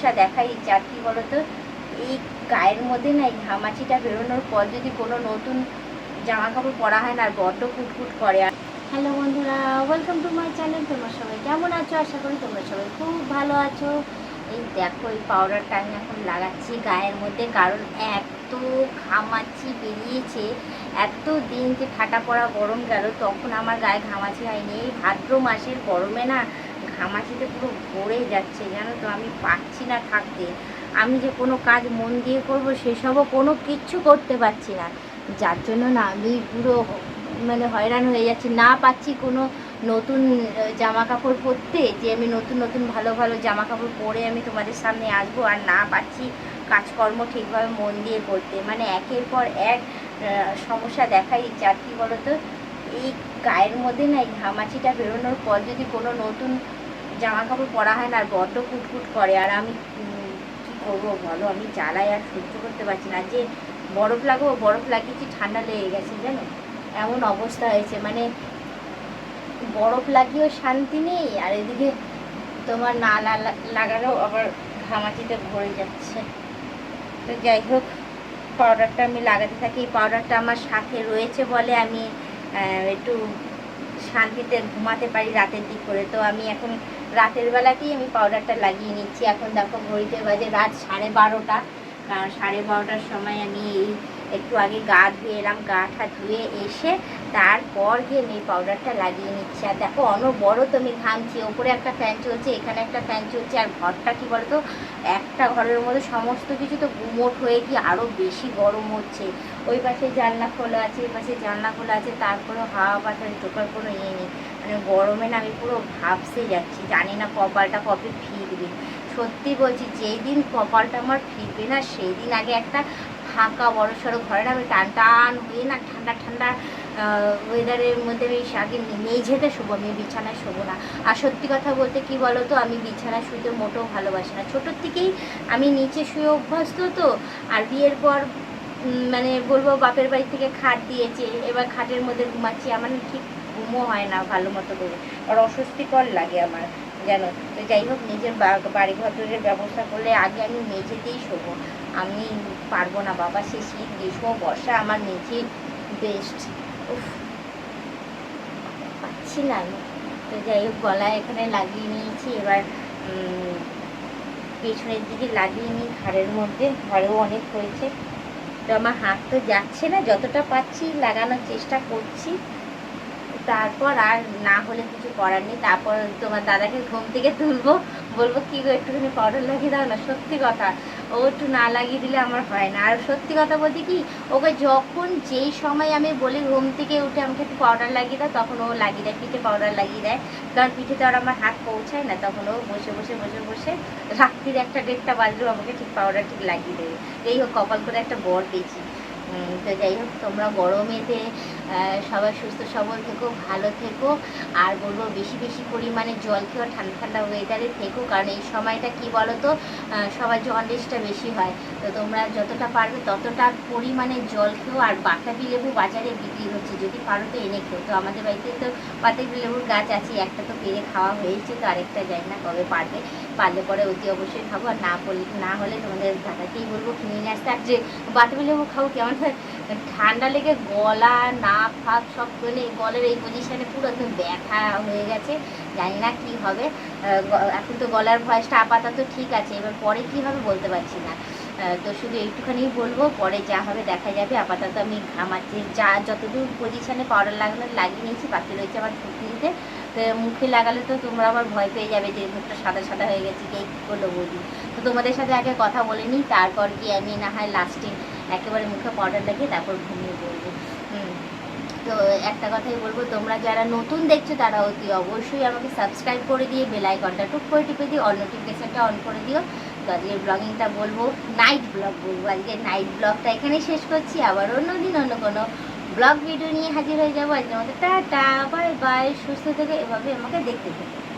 সমস্যা দেখা দিচ্ছে আর কি বলতো, এই গায়ের মধ্যে না এই ঘামাচিটা বেরোনোর পর যদি কোনো নতুন জামা কাপড় পরা হয় না আর বড্ড কুটকুট করে। আর হ্যালো বন্ধুরা ওয়েলকাম টু মাই চ্যানেল তোমরা সবাই কেমন আছো? আশা করি তোমরা সবাই খুব ভালো আছো। এই দেখো, এই পাউডারটা আমি এখন লাগাচ্ছি গায়ের মধ্যে, কারণ এত ঘামাচি বেরিয়েছে, এত দিন যে ফাটা পড়া গরম গেল, তখন আমার গায়ে ঘামাচি হয়নি। এই ভাদ্র মাসের গরমে না ঘামাচিতে পুরো ভরে যাচ্ছে, জানো তো? আমি পাচ্ছি না থাকতে। আমি যে কোনো কাজ মন দিয়ে করব, সেসবও কোনো কিচ্ছু করতে পারছি না। যার জন্য না আমি পুরো মানে হয়রান হয়ে যাচ্ছি। না পাচ্ছি কোনো নতুন জামা কাপড় পরতে, যে আমি নতুন নতুন, ভালো ভালো জামা কাপড় পরে আমি তোমাদের সামনে আসব আর না পাচ্ছি কাজকর্ম ঠিকভাবে মন দিয়ে করতে। মানে একের পর এক সমস্যা দেখাই দিচ্ছে। আর কি বলতো? এই গায়ের মধ্যে না এই ঘামাচিটা বেরোনোর পর যদি কোনো নতুন জামা কাপড় পরা হয় না, আর বড্ড কুটকুট করে। আর আমি কি করব বলো? আমি জ্বালাই আর সহ্য করতে পারছি না। যে বরফ লাগাবো বরফ লাগিয়েছি, ঠান্ডা লেগে গেছে, জানো? এমন অবস্থা হয়েছে। মানে বরফ লাগিয়েও শান্তি নেই, আর এদিকে তোমার না লাগালেও আবার ঘামাচিতে ভরে যাচ্ছে। তো যাই হোক পাউডারটা আমি লাগাতে থাকি। এই পাউডারটা আমার সাথে রয়েছে বলে আমি একটু শান্তিতে ঘুমাতে পারি রাতের দিক করে। তো আমি এখন রাতের বেলাতেই আমি পাউডারটা লাগিয়ে নিচ্ছি। এখন দেখো ঘড়িতে বাজে রাত সাড়ে বারোটা। সাড়ে বারোটার সময় আমি এই একটু আগে গা ধুয়ে এলাম, গা ধুয়ে এসে তারপর গিয়ে আমি পাউডারটা লাগিয়ে নিচ্ছি। আর দেখো, অনবরত আমি ঘামছি। ওপরে একটা ফ্যান চলছে, এখানে একটা ফ্যান চলছে। আর ঘরটা কি বলতো? একটা ঘরের মধ্যে সমস্ত কিছু তো গুমোট হয়ে কি আরও বেশি গরম হচ্ছে। ওই পাশে জানলা খোলা আছে ওই পাশে জানলা খোলা আছে, তারপরেও হাওয়া বাতাস ঢোকার কোনো ইয়ে নেই। মানে গরমে না আমি পুরো ভাবসে যাচ্ছি। জানি না কপালটা কবে ফিরবে। সত্যি বলছি যেই দিন কপালটা আমার ফিরবে না সেই দিন আগে একটা ফাঁকা, বড় সড়ো ঘরে আমি টান টান হয়ে না, ঠান্ডা ঠান্ডা ওয়েদারের মধ্যে আমি আগে মেঝেতে শোবো আমি বিছানায় শোবো না। আর সত্যি কথা বলতে কি বলো তো আমি বিছানায় শুতে মোটেও ভালোবাসি না। ছোটোর থেকেই আমি নিচে শুয়ে অভ্যস্ত তো, আর বিয়ের পর মানে বলব বাপের বাড়ি থেকে খাট দিয়েছে, এবার খাটের মধ্যে ঘুমাচ্ছি, আমার ঠিক ঘুমও হয় না ভালো মতো করে। আর অস্বস্তিকর লাগে আমার। জানো তো যাই হোক, নিজের বাড়ি ঘরের ব্যবস্থা করলে আগে আমি মেঝেতেই শোবো। আমি পারব না, বাবা, সে শীত, গ্রীষ্ম, বর্ষা আমার মেঝে বেস্ট উফ, পাচ্ছি না আমি। তো যাই হোক, গলায় এখানে লাগিয়ে নিয়েছি। এবার পেছনের দিকে লাগিয়ে নিই ঘাড়ের মধ্যে। ঘরেও অনেক হয়েছে। তো আমার হাত তো যাচ্ছে না, যতটা পাচ্ছি লাগানোর চেষ্টা করছি। তারপর আর না হলে কিছু করার নেই। তারপর তোমার দাদাকে ঘুম থেকে তুলবো। বলব, কি গো, একটুখানি পাউডার লাগিয়ে দাও না? সত্যি কথা। ও একটু না লাগিয়ে দিলে আমার হয় না। আর সত্যি কথা বলতে কি, ওকে যখন যেই সময় আমি বলি ঘুম থেকে উঠে আমাকে একটু পাউডার লাগিয়ে দাও, তখন ও লাগিয়ে দেয়, পিঠে পাউডার লাগিয়ে দেয়। কারণ পিঠে তো আর আমার হাত পৌঁছায় না, তখন ও বসে বসে বসে বসে রাত্রির একটা দেড়টা বাজলেও আমাকে ঠিক পাউডার ঠিক লাগিয়ে দেবে। এই হোক, কপাল করে একটা বর পেয়েছি। তো যাই হোক, তোমরা গরমেতে সবাই সুস্থ সবল থেকো, ভালো থেকো। আর বলব বেশি বেশি পরিমাণে জল খেয়েও ঠান্ডা ঠান্ডা ওয়েদারে থেকো, কারণ এই সময়টা কি বলো তো সবার জন্ডিসটা বেশি হয়। তো তোমরা যতটা পারবে ততটা পরিমাণে জল খেও, আর বাতাবি লেবু বাজারে বিক্রি হচ্ছে। যদি পারো তো এনে খেও। তো আমাদের বাড়িতে তো বাতাবি লেবুর গাছ আছে, একটা তো পেরে খাওয়া হয়েছে, তো আরেকটা জানি না কবে পারবে। পারলে পরে অতি অবশ্যই খাব। আর না বললে না হলে তোমাদের দাদাকেই বলব, কিনে নিয়ে আসতে। আর যে বাতাবি লেবু খাব, কেমন হয় ঠান্ডা লেগে গলা, নাক, ফাঁক সব মানে গলের এই পজিশানে পুরো একদম ব্যথা হয়ে গেছে। জানি না কি হবে। এখন তো গলার ভয়েসটা আপাতত ঠিক আছে। এবার পরে কি হবে বলতে পারছি না। তো শুধু একটুখানি বলব, পরে যা হবে দেখা যাবে। আপাতত আমি ঘামাচ্ছি। যা যতদূর পজিশানে পাউডার লাগানো লাগিয়ে নিয়েছি, বাকি রয়েছে আমার থুতনিতে তো মুখে লাগালে তো তোমরা আবার ভয় পেয়ে যাবে যে, মুখটা সাদা সাদা হয়ে গেছে, কে কী করল বৌদি তো তোমাদের সাথে আগে কথা বলে নিই, তারপর কি আমি না হয় লাস্টে একেবারে মুখে পাউডার লাগিয়ে তারপর ঘুমিয়ে পড়ব। হুম। তো একটা কথাই বলব, তোমরা যারা নতুন দেখছ তারা অতি অবশ্যই আমাকে সাবস্ক্রাইব করে দিয়ে বেল আইকনটা টুক করে টিপে দিও অল নোটিফিকেশনটা অন করে দিও। তো আজকের ব্লগিংটা বলব নাইট ব্লগ বলব। আজকে নাইট ব্লগটা এখানেই শেষ করছি। আবার অন্য দিন অন্য কোনো ব্লগ ভিডিও নিয়ে হাজির হয়ে যাব। আজকের মতো টাটা বাই বাই সুস্থ থেকে এভাবে আমাকে দেখতে থাকো।